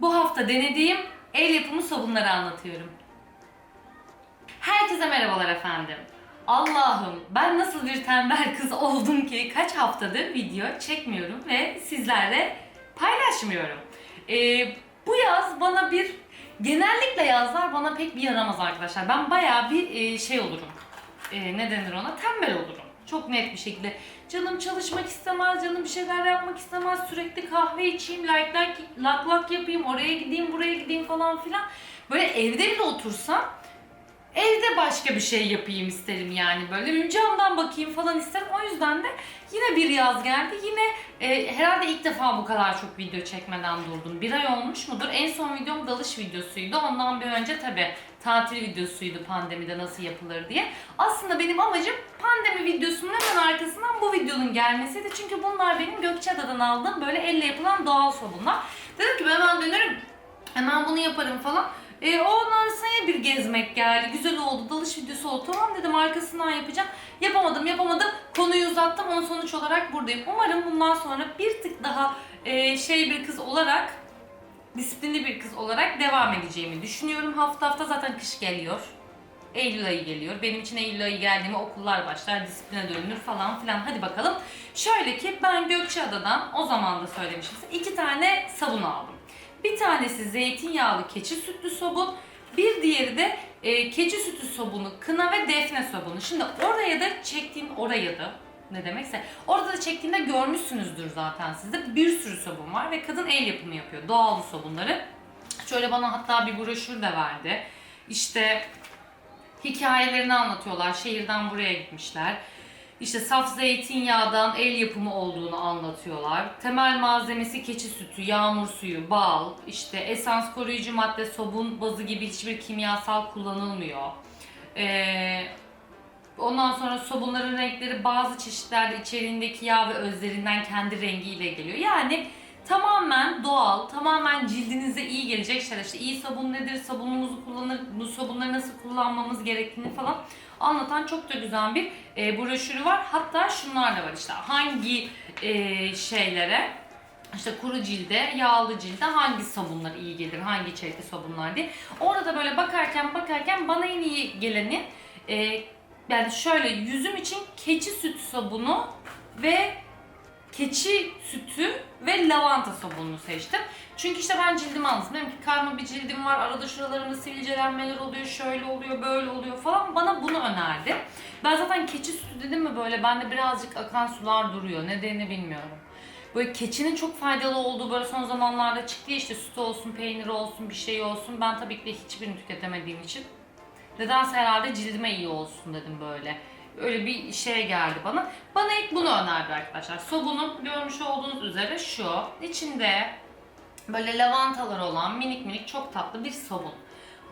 Bu hafta denediğim el yapımı sabunları anlatıyorum. Herkese merhabalar efendim. Allah'ım ben nasıl bir tembel kız oldum ki kaç haftadır video çekmiyorum ve sizlerle paylaşmıyorum. Ee, bu yaz bana bir genellikle yazlar bana pek bir yaramaz arkadaşlar. Ben bayağı bir e, şey olurum. E, ne denir ona? Tembel olurum. Çok net bir şekilde. Canım çalışmak istemez, canım bir şeyler yapmak istemez. Sürekli kahve içeyim, like like lak lak yapayım, oraya gideyim, buraya gideyim falan filan. Böyle evde bile otursam evde başka bir şey yapayım isterim yani böyle camdan bakayım falan isterim. O yüzden de yine bir yaz geldi. Yine e, herhalde ilk defa bu kadar çok video çekmeden durdum. Bir ay olmuş mudur? En son videom dalış videosuydu. Ondan bir önce tabi tatil videosuydu pandemide nasıl yapılır diye. Aslında benim amacım pandemi videosunun hemen arkasından bu videonun gelmesiydi. Çünkü bunlar benim Gökçeada'dan aldığım böyle elle yapılan doğal sabunlar. Dedim ki ben hemen dönerim. Hemen bunu yaparım falan. E, ondan sonra bir gezmek geldi. Güzel oldu. Dalış videosu oldu. Tamam dedim arkasından yapacağım. Yapamadım yapamadım. Konuyu uzattım. Onun sonuç olarak buradayım. Umarım bundan sonra bir tık daha e, şey bir kız olarak disiplinli bir kız olarak devam edeceğimi düşünüyorum. Hafta hafta zaten kış geliyor. Eylül ayı geliyor. Benim için Eylül ayı geldiğinde okullar başlar, disipline dönülür falan filan. Hadi bakalım. Şöyle ki ben Gökçeada'dan o zaman da söylemiştim iki tane sabun aldım. Bir tanesi zeytinyağlı keçi sütlü sabun. Bir diğeri de e, keçi sütü sabunu, kına ve defne sabunu. Şimdi oraya da çektiğim, oraya da ne demekse orada da çektiğimde görmüşsünüzdür zaten sizde. Bir sürü sabun var ve kadın el yapımı yapıyor. Doğal sabunları. Şöyle bana hatta bir broşür de verdi. İşte hikayelerini anlatıyorlar. Şehirden buraya gitmişler. İşte saf zeytinyağdan el yapımı olduğunu anlatıyorlar. Temel malzemesi keçi sütü, yağmur suyu, bal, işte esans koruyucu madde, sabun bazı gibi hiçbir kimyasal kullanılmıyor. Ee, ondan sonra sabunların renkleri bazı çeşitlerde içeriğindeki yağ ve özlerinden kendi rengiyle geliyor. Yani tamamen doğal, tamamen cildinize iyi gelecek şeyler. İşte iyi sabun nedir, sabunumuzu kullanır, bu sabunları nasıl kullanmamız gerektiğini falan anlatan çok da güzel bir e, broşürü var. Hatta şunlar da var işte hangi e, şeylere işte kuru cilde, yağlı cilde hangi sabunlar iyi gelir, hangi içerikli sabunlar diye. Orada da böyle bakarken bakarken bana en iyi geleni e, yani şöyle yüzüm için keçi süt sabunu ve keçi sütü ve lavanta sabununu seçtim. Çünkü işte ben cildimi anlattım. Dedim ki karma bir cildim var, arada şuralarımda sivilcelenmeler oluyor, şöyle oluyor, böyle oluyor falan. Bana bunu önerdi. Ben zaten keçi sütü dedim mi böyle bende birazcık akan sular duruyor. Nedenini bilmiyorum. Böyle keçinin çok faydalı olduğu böyle son zamanlarda çıktı işte sütü olsun, peyniri olsun, bir şey olsun. Ben tabii ki de hiçbirini tüketemediğim için Nedense herhalde cildime iyi olsun dedim böyle. Öyle bir şey geldi bana. Bana ilk bunu önerdi arkadaşlar. Sabunun görmüş olduğunuz üzere şu. İçinde böyle lavantalar olan minik minik çok tatlı bir sabun.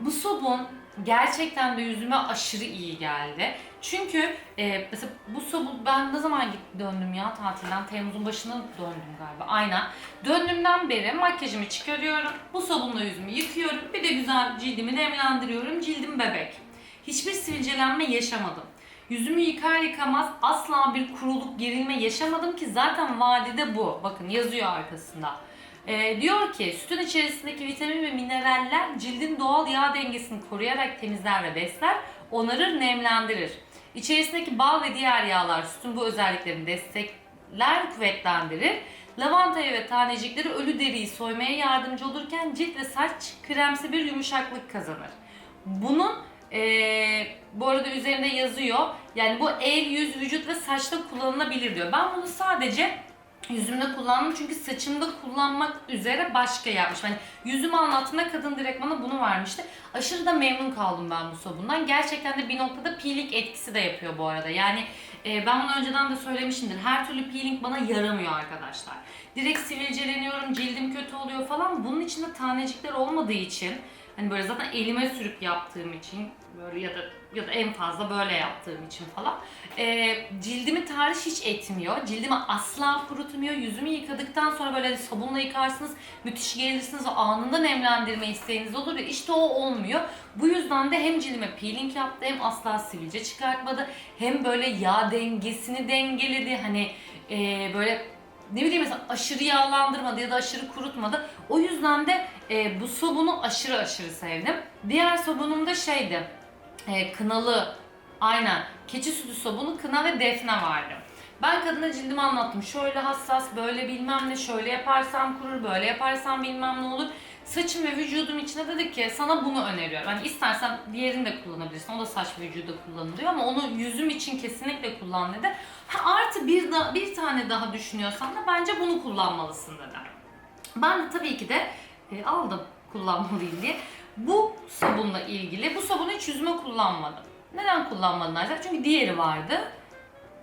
Bu sabun gerçekten de yüzüme aşırı iyi geldi. Çünkü e, mesela bu sabun ben ne zaman git- döndüm ya tatilden? Temmuz'un başına döndüm galiba. Aynen. Döndüğümden beri makyajımı çıkarıyorum. Bu sabunla yüzümü yıkıyorum. Bir de güzel cildimi nemlendiriyorum. Cildim bebek. Hiçbir sivilcelenme yaşamadım. Yüzümü yıkar yıkamaz asla bir kuruluk, gerilme yaşamadım ki zaten vadide bu. Bakın yazıyor arkasında. Ee, diyor ki sütün içerisindeki vitamin ve mineraller cildin doğal yağ dengesini koruyarak temizler ve besler, onarır, nemlendirir. İçerisindeki bal ve diğer yağlar sütün bu özelliklerini destekler, kuvvetlendirir. Lavantayı ve tanecikleri ölü deriyi soymaya yardımcı olurken cilt ve saç kremsi bir yumuşaklık kazanır. Bunun eee, bu arada üzerinde yazıyor. Yani bu el, yüz, vücut ve saçta kullanılabilir diyor. Ben bunu sadece yüzümde kullandım çünkü saçımda kullanmak üzere başka yapmış. Hani yüzümü anlattığında kadın direkt bana bunu vermişti. Aşırı da memnun kaldım ben bu sabundan. Gerçekten de bir noktada peeling etkisi de yapıyor bu arada. Yani e, ben bunu önceden de söylemişimdir. Her türlü peeling bana yaramıyor arkadaşlar. Direkt sivilceleniyorum, cildim kötü oluyor falan. Bunun içinde tanecikler olmadığı için Hani böyle zaten elime sürüp yaptığım için böyle ya da ya da en fazla böyle yaptığım için falan e, cildimi tahriş hiç etmiyor. Cildimi asla kurutmuyor. Yüzümü yıkadıktan sonra böyle sabunla yıkarsınız, müthiş gelirsiniz ve anında nemlendirme isteğiniz olur ya işte o olmuyor. Bu yüzden de hem cildime peeling yaptı hem asla sivilce çıkartmadı. Hem böyle yağ dengesini dengeledi. Hani e, böyle ne bileyim mesela aşırı yağlandırmadı ya da aşırı kurutmadı. O yüzden de e, bu sabunu aşırı aşırı sevdim. Diğer sabunum da şeydi. e, kınalı. Aynen. Keçi sütü sabunu, kına ve defne vardı. Ben kadına cildimi anlattım. Şöyle hassas, böyle bilmem ne, şöyle yaparsam kurur, böyle yaparsam bilmem ne olur. Saçım ve vücudum içine dedik ki sana bunu öneriyorum. Hani istersen diğerini de kullanabilirsin. O da saç ve vücuda kullanılıyor ama onu yüzüm için kesinlikle kullan dedi. Ha, artı bir, da, bir tane daha düşünüyorsan da bence bunu kullanmalısın dedi. Ben de tabii ki de e, aldım kullanmalıyım diye. Bu sabunla ilgili, bu sabunu hiç yüzüme kullanmadım. Neden kullanmadım dersen? Çünkü diğeri vardı.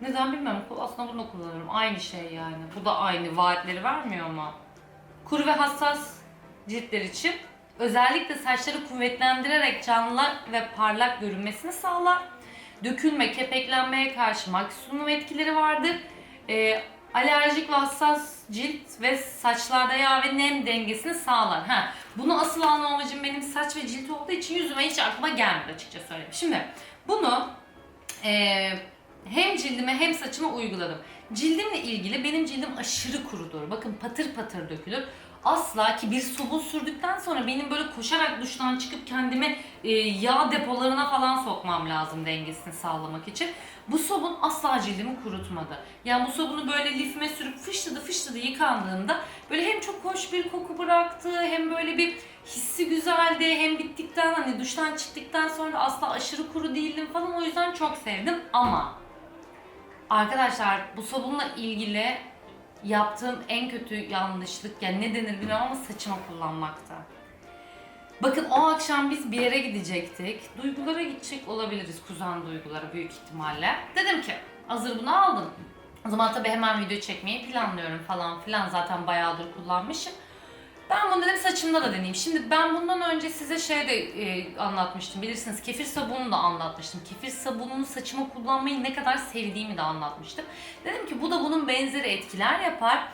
Neden bilmiyorum. Aslında bunu da kullanıyorum. Aynı şey yani. Bu da aynı vaatleri vermiyor mu? Kuru ve hassas ciltler için özellikle saçları kuvvetlendirerek canlı ve parlak görünmesini sağlar. Dökülme, kepeklenmeye karşı maksimum etkileri vardır. Ee, alerjik ve hassas cilt ve saçlarda yağ ve nem dengesini sağlar. Ha, bunu asıl alma amacım benim saç ve cilt olduğu için yüzüme hiç aklıma gelmedi açıkça söyleyeyim. Şimdi bunu eee, hem cildime hem saçıma uyguladım. Cildimle ilgili benim cildim aşırı kurudur. Bakın patır patır dökülür. Asla ki bir sabun sürdükten sonra benim böyle koşarak duştan çıkıp kendimi e, yağ depolarına falan sokmam lazım dengesini sağlamak için. Bu sabun asla cildimi kurutmadı. Yani bu sabunu böyle lifime sürüp fışladı fışladı yıkandığımda böyle hem çok hoş bir koku bıraktı hem böyle bir hissi güzeldi hem bittikten hani duştan çıktıktan sonra asla aşırı kuru değildim falan o yüzden çok sevdim ama arkadaşlar bu sabunla ilgili yaptığım en kötü yanlışlık yani ne denir bilmiyorum ama saçıma kullanmakta. Bakın o akşam biz bir yere gidecektik. Duygulara gidecek olabiliriz. Kuzen duygulara büyük ihtimalle. Dedim ki hazır bunu aldım. O zaman tabii hemen video çekmeyi planlıyorum falan filan. Zaten bayağıdır kullanmışım. Ben bunu dedim saçımda da deneyeyim. Şimdi ben bundan önce size şey de e, anlatmıştım. Bilirsiniz kefir sabununu da anlatmıştım. Kefir sabununu saçıma kullanmayı ne kadar sevdiğimi de anlatmıştım. Dedim ki bu da bunun benzeri etkiler yapar.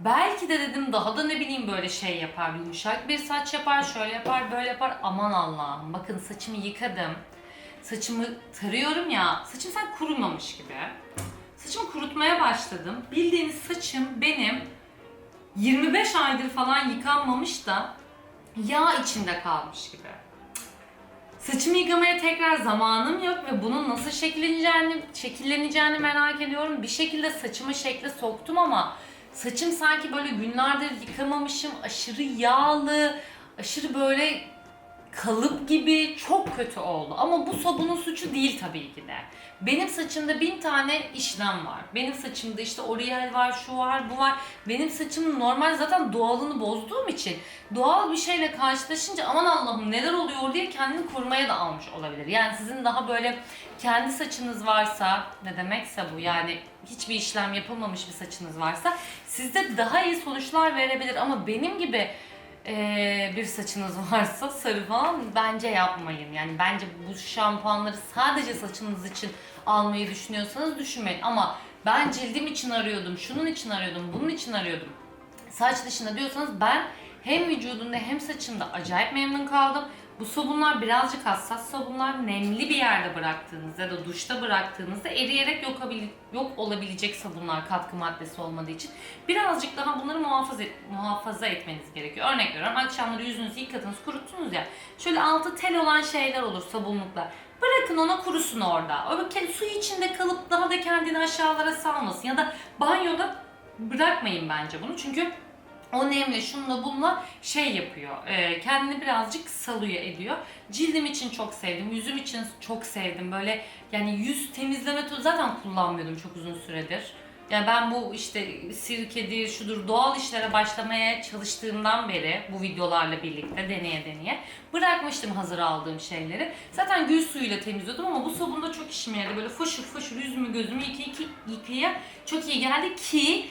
Belki de dedim daha da ne bileyim böyle şey yapar, yumuşak bir saç yapar, şöyle yapar, böyle yapar. Aman Allah'ım bakın saçımı yıkadım. Saçımı tarıyorum ya, saçım sen kurumamış gibi. Saçımı kurutmaya başladım. Bildiğiniz saçım benim 25 aydır falan yıkanmamış da yağ içinde kalmış gibi. Saçımı yıkamaya tekrar zamanım yok ve bunun nasıl şekilleneceğini, şekilleneceğini merak ediyorum. Bir şekilde saçımı şekle soktum ama saçım sanki böyle günlerdir yıkamamışım, aşırı yağlı, aşırı böyle kalıp gibi çok kötü oldu. Ama bu sabunun suçu değil tabii ki de. Benim saçımda bin tane işlem var. Benim saçımda işte L'Oreal var, şu var, bu var. Benim saçımın normal zaten doğalını bozduğum için doğal bir şeyle karşılaşınca aman Allah'ım neler oluyor diye kendini korumaya da almış olabilir. Yani sizin daha böyle kendi saçınız varsa ne demekse bu yani hiçbir işlem yapılmamış bir saçınız varsa sizde daha iyi sonuçlar verebilir ama benim gibi ee, bir saçınız varsa sarı falan bence yapmayın. Yani bence bu şampuanları sadece saçınız için almayı düşünüyorsanız düşünmeyin. Ama ben cildim için arıyordum, şunun için arıyordum, bunun için arıyordum. Saç dışında diyorsanız ben hem vücudumda hem saçımda acayip memnun kaldım. Bu sabunlar birazcık hassas sabunlar. Nemli bir yerde bıraktığınızda ya da duşta bıraktığınızda eriyerek yok, yok olabilecek sabunlar katkı maddesi olmadığı için birazcık daha bunları muhafaza, et- muhafaza etmeniz gerekiyor. Örnek veriyorum akşamları yüzünüzü yıkadınız kuruttunuz ya. Şöyle altı tel olan şeyler olur sabunluklar. Bırakın ona kurusun orada. O su içinde kalıp daha da kendini aşağılara salmasın. Ya da banyoda bırakmayın bence bunu. Çünkü o nemle şunla bununla şey yapıyor. e, kendini birazcık salıyor ediyor. Cildim için çok sevdim. Yüzüm için çok sevdim. Böyle yani yüz temizleme tozu zaten kullanmıyordum çok uzun süredir. Yani ben bu işte sirkedir, şudur doğal işlere başlamaya çalıştığımdan beri bu videolarla birlikte deneye deneye bırakmıştım hazır aldığım şeyleri. Zaten gül suyuyla temizliyordum ama bu sabun da çok işime yaradı. Böyle foşur foşur yüzümü gözümü yıkaya yıkaya çok iyi geldi ki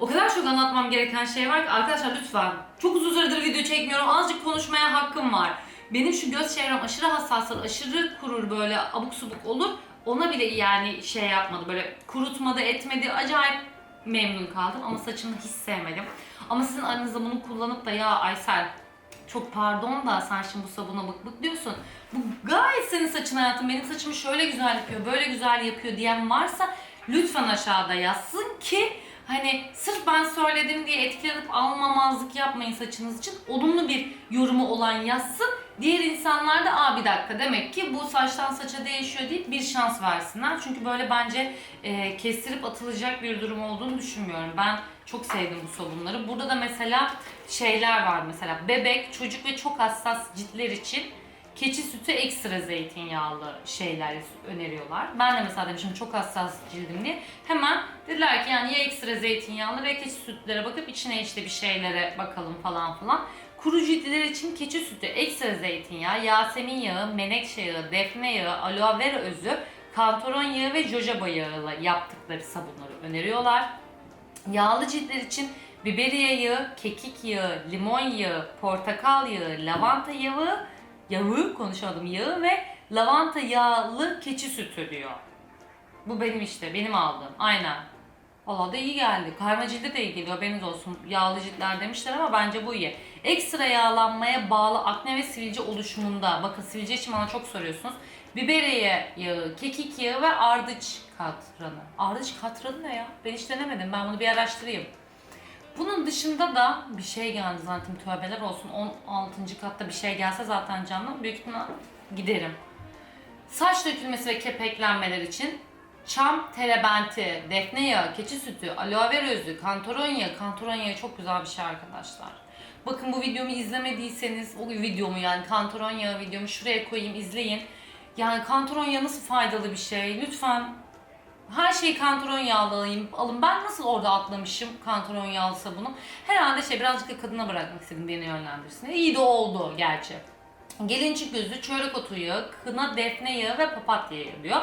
o kadar çok anlatmam gereken şey var ki arkadaşlar lütfen. Çok uzun süredir video çekmiyorum. Azıcık konuşmaya hakkım var. Benim şu göz çevrem aşırı hassastır, aşırı kurur böyle abuk subuk olur. Ona bile yani şey yapmadı böyle kurutmadı etmedi acayip memnun kaldım ama saçımı hiç sevmedim. Ama sizin aranızda bunu kullanıp da ya Aysel çok pardon da sen şimdi bu sabuna bık bık diyorsun. Bu gayet senin saçın hayatım. Benim saçımı şöyle güzel yapıyor, böyle güzel yapıyor diyen varsa lütfen aşağıda yazsın ki Hani sırf ben söyledim diye etkilenip almamazlık yapmayın saçınız için. Olumlu bir yorumu olan yazsın. Diğer insanlar da aa bir dakika demek ki bu saçtan saça değişiyor deyip bir şans versinler. Çünkü böyle bence e, kestirip atılacak bir durum olduğunu düşünmüyorum. Ben çok sevdim bu sabunları. Burada da mesela şeyler var mesela bebek, çocuk ve çok hassas ciltler için keçi sütü ekstra zeytinyağlı şeyler öneriyorlar. Ben de mesela demişim çok hassas cildim diye. Hemen dediler ki yani ya ekstra zeytinyağlı ve keçi sütlere bakıp içine işte bir şeylere bakalım falan filan. Kuru ciltler için keçi sütü, ekstra zeytinyağı, yasemin yağı, menekşe yağı, defne yağı, aloe vera özü, kantaron yağı ve jojoba yağıyla yaptıkları sabunları öneriyorlar. Yağlı ciltler için biberiye yağı, kekik yağı, limon yağı, portakal yağı, lavanta yağı, yağı konuşamadım yağı ve lavanta yağlı keçi sütü diyor. Bu benim işte, benim aldığım. Aynen. Valla da iyi geldi. Karma cilde de iyi geliyor. Haberiniz olsun. Yağlı ciltler demişler ama bence bu iyi. Ekstra yağlanmaya bağlı akne ve sivilce oluşumunda. Bakın sivilce için bana çok soruyorsunuz. Biberiye yağı, kekik yağı ve ardıç katranı. Ardıç katranı ne ya? Ben hiç denemedim. Ben bunu bir araştırayım. Bunun dışında da bir şey geldi zaten tövbeler olsun 16. katta bir şey gelse zaten canım büyük ihtimal giderim. Saç dökülmesi ve kepeklenmeler için çam terebenti, defne yağı, keçi sütü, aloe vera özü. Kantaron yağı çok güzel bir şey arkadaşlar. Bakın bu videomu izlemediyseniz, o videomu yani kantaron yağı videomu şuraya koyayım izleyin. Yani kantaron yağı nasıl faydalı bir şey? Lütfen her şeyi kantaron yağlı alayım, alın. Ben nasıl orada atlamışım kantaron yağlı sabunu? Herhalde şey birazcık da kadına bırakmak istedim beni yönlendirsin. İyi de oldu gerçi. Gelincik gözü, çörek otu yağı, kına, defne yağı ve papatya yağı diyor.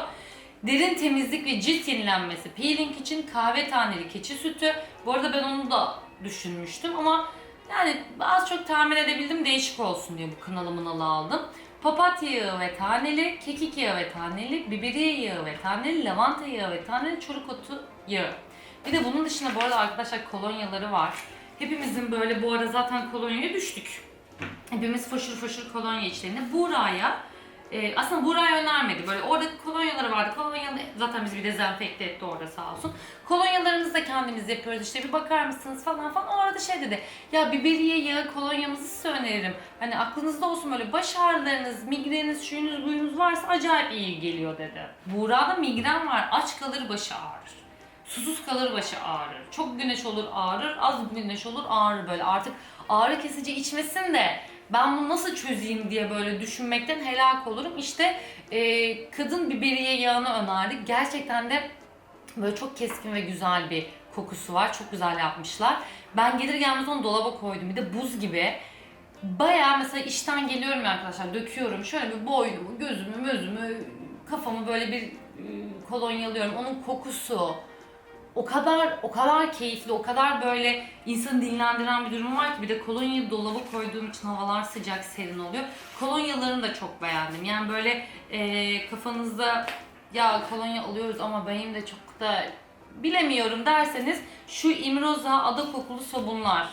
Derin temizlik ve cilt yenilenmesi peeling için kahve taneli keçi sütü. Bu arada ben onu da düşünmüştüm ama yani az çok tahmin edebildim değişik olsun diye bu kınalı mınalı aldım. Papatya yağı ve taneli, kekik yağı ve taneli, biberiye yağı ve taneli, lavanta yağı ve taneli, çörek otu yağı. Bir de bunun dışında bu arada arkadaşlar kolonyaları var. Hepimizin böyle bu ara zaten kolonyaya düştük. Hepimiz foşur foşur kolonya içlerinde. Buraya e, aslında Buray önermedi. Böyle orada kolonyaları vardı. Kolonyalı zaten bizi bir dezenfekte etti orada sağ olsun. Kolonyalarımızı da kendimiz yapıyoruz. İşte bir bakar mısınız falan falan. O arada şey dedi. Ya biberiye yağı kolonyamızı size öneririm. Hani aklınızda olsun böyle baş ağrılarınız, migreniniz, şuyunuz buyunuz varsa acayip iyi geliyor dedi. Buğra'da migren var. Aç kalır başı ağrır. Susuz kalır başı ağrır. Çok güneş olur ağrır. Az güneş olur ağrır böyle. Artık ağrı kesici içmesin de ben bunu nasıl çözeyim diye böyle düşünmekten helak olurum. İşte e, kadın biberiye yağını önerdik. Gerçekten de böyle çok keskin ve güzel bir kokusu var. Çok güzel yapmışlar. Ben gelir gelmez onu dolaba koydum. Bir de buz gibi. Baya mesela işten geliyorum arkadaşlar döküyorum. Şöyle bir boynumu, gözümü, gözümü, kafamı böyle bir e, kolonyalıyorum. Onun kokusu, o kadar o kadar keyifli, o kadar böyle insanı dinlendiren bir durum var ki bir de kolonyayı dolaba koyduğum için havalar sıcak, serin oluyor. Kolonyalarını da çok beğendim. Yani böyle e, kafanızda ya kolonya alıyoruz ama benim de çok da bilemiyorum derseniz şu İmroza ada kokulu sabunlar.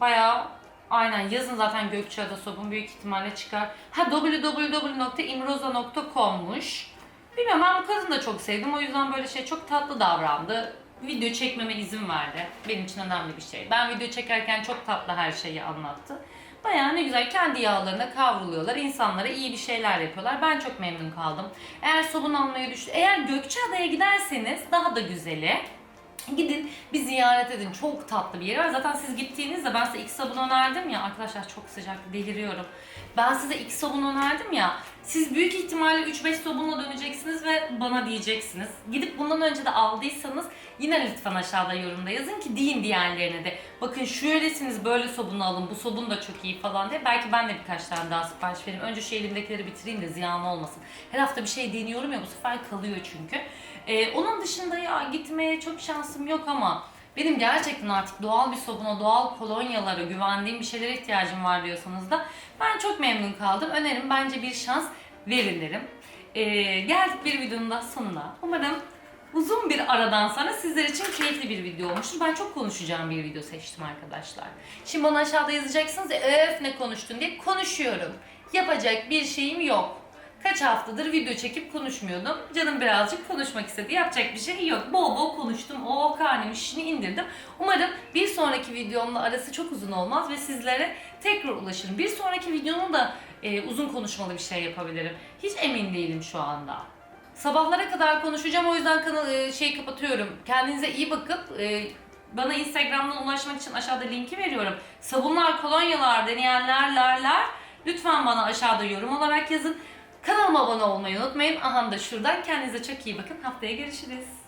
Bayağı aynen yazın zaten Gökçeada sabun büyük ihtimalle çıkar. Ha www.imroza.com'muş. Bilmiyorum ben bu kadını da çok sevdim. O yüzden böyle şey çok tatlı davrandı. Video çekmeme izin verdi. Benim için önemli bir şey. Ben video çekerken çok tatlı her şeyi anlattı. Bayağı ne güzel kendi yağlarına kavruluyorlar. İnsanlara iyi bir şeyler yapıyorlar. Ben çok memnun kaldım. Eğer sabun almayı düşün, eğer Gökçeada'ya giderseniz daha da güzeli. Gidin bir ziyaret edin. Çok tatlı bir yer var. Zaten siz gittiğinizde ben size ilk sabun önerdim ya. Arkadaşlar çok sıcak deliriyorum. Ben size ilk sabun önerdim ya. Siz büyük ihtimalle 3-5 sabunla döneceksiniz ve bana diyeceksiniz. Gidip bundan önce de aldıysanız yine lütfen aşağıda yorumda yazın ki deyin diğerlerine de. Bakın şöylesiniz böyle sabunu alın bu sabun da çok iyi falan diye. Belki ben de birkaç tane daha sipariş vereyim. Önce şu elimdekileri bitireyim de ziyan olmasın. Her hafta bir şey deniyorum ya bu sefer kalıyor çünkü. Ee, onun dışında ya gitmeye çok şansım yok ama benim gerçekten artık doğal bir sabuna, doğal kolonyalara, güvendiğim bir şeylere ihtiyacım var diyorsanız da ben çok memnun kaldım. Önerim bence bir şans verin derim. Ee, geldik bir videonun da sonuna. Umarım uzun bir aradan sonra sizler için keyifli bir video olmuştur. Ben çok konuşacağım bir video seçtim arkadaşlar. Şimdi bana aşağıda yazacaksınız ya öf ne konuştun diye konuşuyorum. Yapacak bir şeyim yok. Kaç haftadır video çekip konuşmuyordum. Canım birazcık konuşmak istedi. Yapacak bir şey yok. Bol bol konuştum. O karnemin işini indirdim. Umarım bir sonraki videomla arası çok uzun olmaz ve sizlere tekrar ulaşırım. Bir sonraki videonun da e, uzun konuşmalı bir şey yapabilirim. Hiç emin değilim şu anda. Sabahlara kadar konuşacağım o yüzden kanal e, şey kapatıyorum. Kendinize iyi bakıp e, bana Instagram'dan ulaşmak için aşağıda linki veriyorum. Sabunlar, kolonyalar, deneyenler, lerler lütfen bana aşağıda yorum olarak yazın. Kanalıma abone olmayı unutmayın. Aha da şuradan kendinize çok iyi bakın. Haftaya görüşürüz.